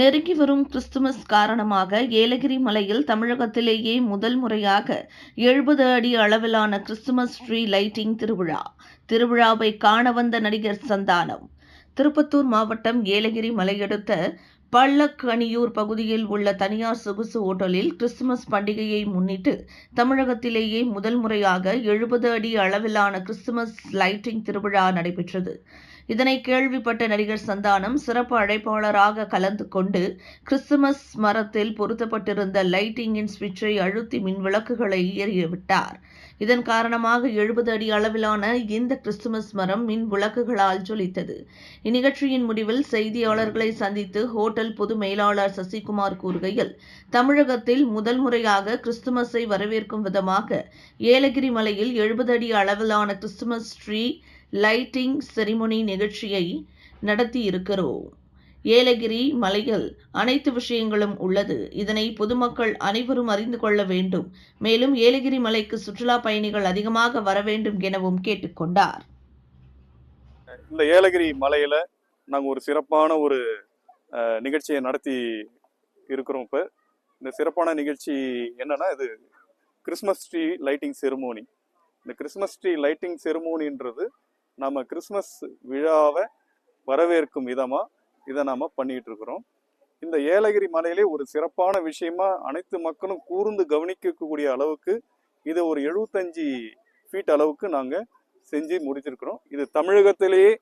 நெருங்கி வரும் கிறிஸ்துமஸ் காரணமாக ஏலகிரி மலையில் தமிழகத்திலேயே முதல் முறையாக எழுபது அடி அளவிலான கிறிஸ்துமஸ் ட்ரீ லைட்டிங் திருவிழா. திருவிழாவை காண வந்த நடிகர் சந்தானம். திருப்பத்தூர் மாவட்டம் ஏலகிரி மலையடுத்த பள்ளக்கணியூர் பகுதியில் உள்ள தனியார் சொகுசு ஓட்டலில் கிறிஸ்துமஸ் பண்டிகையை முன்னிட்டு தமிழகத்திலேயே முதல் முறையாக எழுபது அடி அளவிலான கிறிஸ்துமஸ் லைட்டிங் திருவிழா நடைபெற்றது. இதனை கேள்விப்பட்ட நடிகர் சந்தானம் சிறப்பு அழைப்பாளராக கலந்து கொண்டு கிறிஸ்துமஸ் மரத்தில் பொருத்தப்பட்டிருந்த லைட்டிங்கின் சுவிட்சை அழுத்தி மின் விளக்குகளை இதன் காரணமாக எழுபது அடி அளவிலான இந்த கிறிஸ்துமஸ் மரம் மின் விளக்குகளால் ஜொலித்தது. இந்நிகழ்ச்சியின் முடிவில் செய்தியாளர்களை சந்தித்து ஹோட்டல் பொது மேலாளர் சசிகுமார் கூறுகையில் தமிழகத்தில் முதல் முறையாக கிறிஸ்துமஸை வரவேற்கும் விதமாக ஏலகிரி மலையில் எழுபது அடி அளவிலான கிறிஸ்துமஸ் ட்ரீ லைட்டிங் செரிமொனி நிகழ்ச்சியை நடத்தியிருக்கிறோம். ஏலகிரி மலையில் அனைத்து விஷயங்களும் உள்ளது. இதனை பொதுமக்கள் அனைவரும் அறிந்து கொள்ள வேண்டும். மேலும் ஏலகிரி மலைக்கு சுற்றுலா பயணிகள் அதிகமாக வர வேண்டும் எனவும் கேட்டுக்கொண்டார் இந்த ஏலகிரி மலையில நாங்கள் ஒரு சிறப்பான ஒரு நிகழ்ச்சியை நடத்தி இருக்கிறோம் இப்போ. இந்த சிறப்பான நிகழ்ச்சி என்னன்னா இது கிறிஸ்மஸ் ட்ரீ லைட்டிங் செருமோனி. இந்த கிறிஸ்மஸ் ட்ரீ லைட்டிங் செருமோனின்றது நம்ம கிறிஸ்மஸ் விழாவை வரவேற்கும் விதமாக இதை நாம் பண்ணிகிட்டு இருக்கிறோம். இந்த ஏலகிரி மலையிலே ஒரு சிறப்பான விஷயமா அனைத்து மக்களும் கூர்ந்து கவனிக்கக்கூடிய அளவுக்கு இதை ஒரு எழுபத்தஞ்சு ஃபீட் அளவுக்கு நாங்கள் செஞ்சு முடிச்சிருக்கிறோம். இது தமிழகத்திலேயே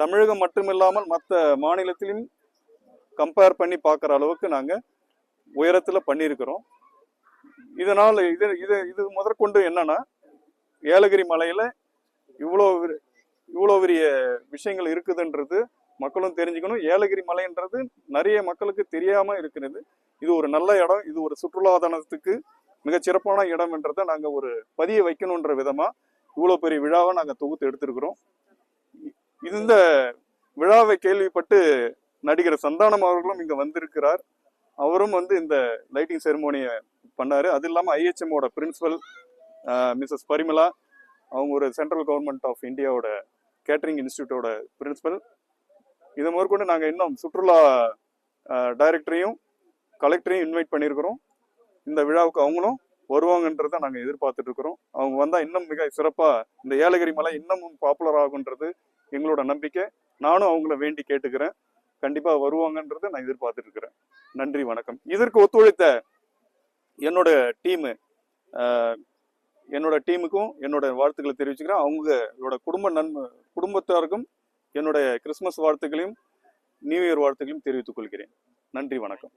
தமிழகம் மட்டுமில்லாமல் மற்ற மாநிலத்திலும் கம்பேர் பண்ணி பார்க்குற அளவுக்கு நாங்கள் உயரத்தில் பண்ணியிருக்கிறோம். இதனால் இது இது இது முதற்கொண்டு என்னன்னா ஏலகிரி மலையில் இவ்வளோ இவ்வளோ பெரிய விஷயங்கள் இருக்குதுன்றது மக்களும் தெரிஞ்சுக்கணும். ஏலகிரி மலைன்றது நிறைய மக்களுக்கு தெரியாமல் இருக்கிறது. இது ஒரு நல்ல இடம். இது ஒரு சுற்றுலாதனத்துக்கு மிகச்சிறப்பான இடம்ன்றதை நாங்கள் ஒரு பதிய வைக்கணுன்ற விதமாக இவ்வளோ பெரிய விழாவை நாங்கள் தொகுத்து எடுத்திருக்கிறோம். இந்த விழாவை கேள்விப்பட்டு நடிகர் சந்தானம் அவர்களும் இங்கே வந்திருக்கிறார். அவரும் வந்து இந்த லைட்டிங் செரமோனியை பண்ணாரு. அது இல்லாமல் ஐஹெச்எம்மோட பிரின்சிபல் மிஸ்ஸஸ் பரிமலா அவங்க ஒரு சென்ட்ரல் கவர்மெண்ட் ஆஃப் இந்தியாவோட கேட்டரிங் இன்ஸ்டியூட்டோட பிரின்சிபல். இதை முதற்கொண்டு நாங்கள் இன்னும் சுற்றுலா டைரக்டரையும் கலெக்டரையும் இன்வைட் பண்ணியிருக்கிறோம். இந்த விழாவுக்கு அவங்களும் வருவாங்கன்றதை நாங்கள் எதிர்பார்த்துட்டு இருக்கிறோம் அவங்க வந்தால் இன்னும் மிக சிறப்பாக இந்த ஏலகிரி மலை இன்னமும் பாப்புலர் ஆகுன்றது எங்களோட நம்பிக்கை. நானும் அவங்கள வேண்டி கேட்டுக்கிறேன். கண்டிப்பாக வருவாங்கன்றதை நான் எதிர்பார்த்துட்டு இருக்கிறேன் நன்றி வணக்கம். இதற்கு ஒத்துழைத்த என்னோட டீமு என்னோட டீமுக்கும் என்னோட வாழ்த்துக்களை தெரிவிச்சுக்கிறேன். அவங்களோட குடும்ப நன்மை குடும்பத்தாருக்கும் என்னுடைய கிறிஸ்மஸ் வாழ்த்துக்களையும் நியூ இயர் வாழ்த்துக்களையும் தெரிவித்துக் கொள்கிறேன். நன்றி வணக்கம்.